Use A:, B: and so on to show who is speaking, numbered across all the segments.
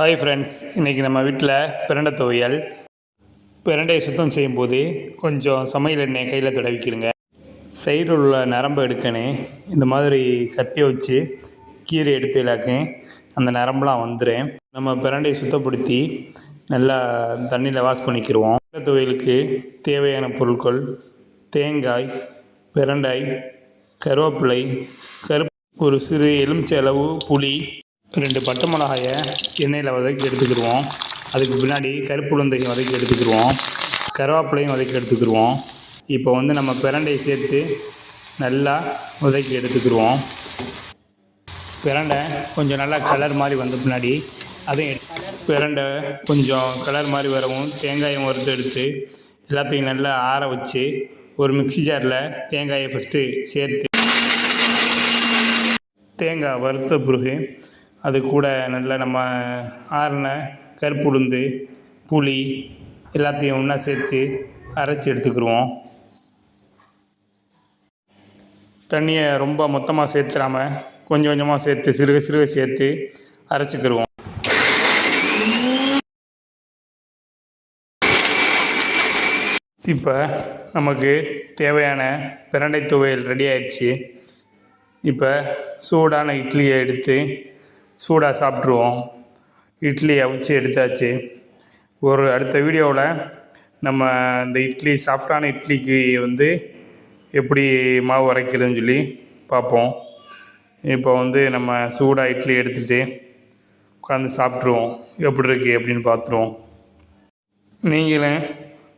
A: Hi friends இன்றைக்கி நம்ம வீட்டில் பிரண்டை துவையல். பிரண்டையை சுத்தம் செய்யும்போது கொஞ்சம் சமையல் எண்ணெய் கையில் தடவிக்கிறங்க சைடில் உள்ள நரம்பு எடுக்கணும் இந்த மாதிரி கத்தியை வச்சு கீரை எடுத்துலாக்க அந்த நரம்புலாம் வந்துடும் நம்ம பிரண்டையை சுத்தப்படுத்தி நல்லா தண்ணியில் வாஷ் பண்ணிக்கிடுவோம். பிரண்டை துவையலுக்கு தேவையான பொருட்கள் தேங்காய் பிரண்டாய் கருவேப்பிலை கருப்பு ஒரு சிறு எலுமிச்சை அளவு புளி ரெண்டு பட்டை மிளகாயை எண்ணெயில் வதக்கி எடுத்துக்கிடுவோம். அதுக்கு பின்னாடி கருப்பு உளுந்தையும் வதக்கி எடுத்துக்கிடுவோம். கருவேப்பிலையும் வதக்கி எடுத்துக்கிடுவோம். இப்போ வந்து நம்ம பிரண்டையை சேர்த்து நல்லா வதக்கி எடுத்துக்கிடுவோம். பிரண்டை கொஞ்சம் நல்லா கலர் மாதிரி வந்த பின்னாடி அதையும் பிரண்டை கொஞ்சம் கலர் மாதிரி வரவும் தேங்காயும் வறுத்து எடுத்து எல்லாத்தையும் நல்லா ஆற வச்சு ஒரு மிக்ஸி ஜாரில் தேங்காயை ஃபஸ்ட்டு சேர்த்து தேங்காய் வறுத்த பிறகு அது கூட நல்லா நம்ம ஆறின கருப்பு உளுந்து புளி எல்லாத்தையும் ஒன்றா சேர்த்து அரைச்சி எடுத்துக்கிடுவோம் தண்ணியை ரொம்ப மொத்தமாக சேர்த்துடாம கொஞ்சம் கொஞ்சமாக சேர்த்து சிறுக சிறுக சேர்த்து அரைச்சிக்கிடுவோம் இப்போ நமக்கு தேவையான பிரண்டை துவையல் ரெடி ஆயிடுச்சு. இப்போ சூடான இட்லியை எடுத்து சூடாக சாப்பிட்ருவோம் இட்லி அவிச்சு எடுத்தாச்சு. ஒரு அடுத்த வீடியோவில் நம்ம இந்த இட்லி சாஃப்டான இட்லிக்கு வந்து எப்படி மாவு அரைக்கிறதுன்னு சொல்லி பார்ப்போம். இப்போ வந்து நம்ம சூடாக இட்லி எடுத்துகிட்டு உட்காந்து சாப்பிட்ருவோம் எப்படி இருக்குது அப்படின்னு பார்த்துருவோம். நீங்களும்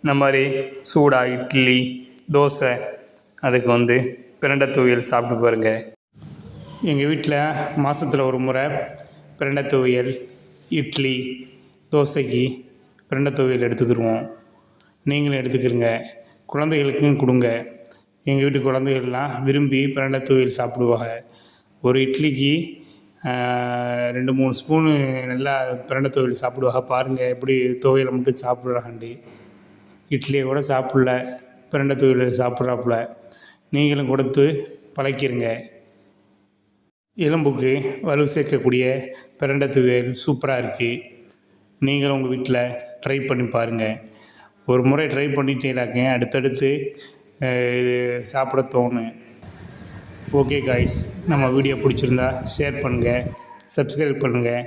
A: இந்த மாதிரி சூடாக இட்லி தோசை அதுக்கு வந்து பிரண்டை துவையல் சாப்பிட்டு பாருங்கள் எங்கள் வீட்டில் மாதத்தில் ஒரு முறை பிரண்டை துவையல் இட்லி தோசைக்கு பிரண்டை துவையல் எடுத்துக்கிடுவோம் நீங்களும் எடுத்துக்கிறங்க குழந்தைகளுக்கும் கொடுங்க. எங்கள் வீட்டு குழந்தைகள்லாம் விரும்பி பிரண்டை துவையல் சாப்பிடுவாங்க. ஒரு இட்லிக்கு ரெண்டு மூணு ஸ்பூனு நல்லா பிரண்டை துவையல் சாப்பிடுவாங்க. பாருங்கள் எப்படி துவையலை மட்டும் சாப்பிட்றாங்கண்டி இட்லியை கூட சாப்பிடல பிரண்டை துவையல் சாப்பிட்றாப்புல. நீங்களும் கொடுத்து பழக்கிருங்க. எலும்புக்கு வலு சேர்க்கக்கூடிய பிரண்டை துவையல் சூப்பராக இருக்குது நீங்களும் உங்கள் வீட்டில் ட்ரை பண்ணி பாருங்கள் ஒரு முறை ட்ரை பண்ணிட்டீங்களாக்க அடுத்தடுத்து இது சாப்பிட தோணும் ஓகே காய்ஸ் நம்ம வீடியோ பிடிச்சிருந்தா ஷேர் பண்ணுங்கள் சப்ஸ்கிரைப் பண்ணுங்கள்